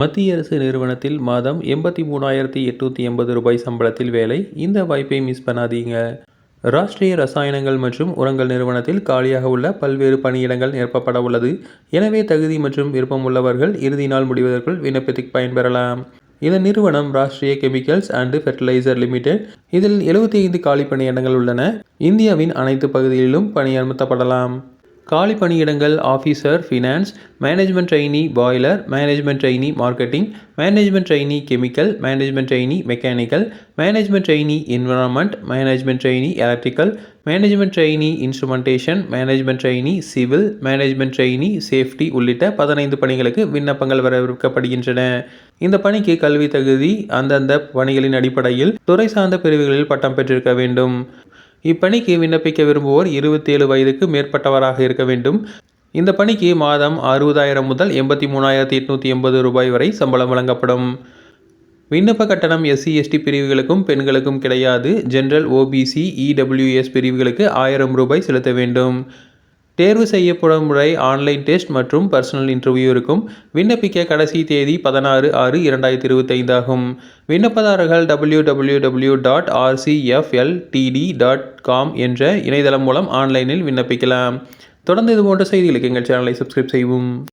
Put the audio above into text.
மத்திய அரசு நிறுவனத்தில் மாதம் எண்பத்தி மூணாயிரத்தி எட்நூற்றி எண்பது ரூபாய் சம்பளத்தில் வேலை. இந்த வாய்ப்பை மிஸ் பண்ணாதீங்க. ராஷ்டிரிய ரசாயனங்கள் மற்றும் உரங்கள் நிறுவனத்தில் காலியாக உள்ள பல்வேறு பணியிடங்கள் நிரப்பப்பட உள்ளது. எனவே தகுதி மற்றும் விருப்பம் உள்ளவர்கள் இறுதி நாள் முடிவதற்குள் விண்ணப்பத்தை பயன்பெறலாம். இதன் நிறுவனம் Rashtriya chemicals and fertilizer limited. இதில் 75 ஐந்து காலி பணியிடங்கள் உள்ளன. இந்தியாவின் அனைத்து பகுதிகளிலும் பணியமர்த்தப்படலாம் காலி பணியிடங்கள் officer finance management trainee boiler management trainee marketing management trainee chemical management trainee mechanical management trainee environment management trainee electrical management trainee instrumentation management trainee civil management trainee safety உள்ளிட்ட பதினைந்து பணிகளுக்கு விண்ணப்பங்கள் வரவேற்கப்படுகின்றன. இந்த பணிக்கு கல்வி தகுதி அந்தந்த பணிகளின் அடிப்படையில் துறை சார்ந்த பிரிவுகளில் பட்டம் பெற்றிருக்க வேண்டும். இப்பணிக்கு விண்ணப்பிக்க விரும்புவோர் இருபத்தேழு வயதுக்கு மேற்பட்டவராக இருக்க வேண்டும். இந்த பணிக்கு மாதம் அறுபதாயிரம் முதல் எண்பத்தி மூணாயிரத்தி எட்நூற்றி எண்பது ரூபாய் வரை சம்பளம் வழங்கப்படும். விண்ணப்ப கட்டணம் எஸ்சி எஸ்டி பிரிவுகளுக்கும் பெண்களுக்கும் கிடையாது. ஜென்ரல் ஓபிசி இடபிள்யூஎஸ் பிரிவுகளுக்கு ஆயிரம் ரூபாய் செலுத்த வேண்டும். தேர்வு செய்யப்படும் முறை ஆன்லைன் டெஸ்ட் மற்றும் பர்சனல் இன்டர்வியூ இருக்கும். விண்ணப்பிக்க கடைசி தேதி பதினாறு ஆறு இரண்டாயிரத்தி இருபத்தைந்து ஆகும் விண்ணப்பதாரர்கள் W W W dot RCFLTD dot com என்ற இணையதளம் மூலம் ஆன்லைனில் விண்ணப்பிக்கலாம். தொடர்ந்து இது போன்ற செய்திகளுக்கு எங்கள் சேனலை சப்ஸ்கிரைப் செய்வோம்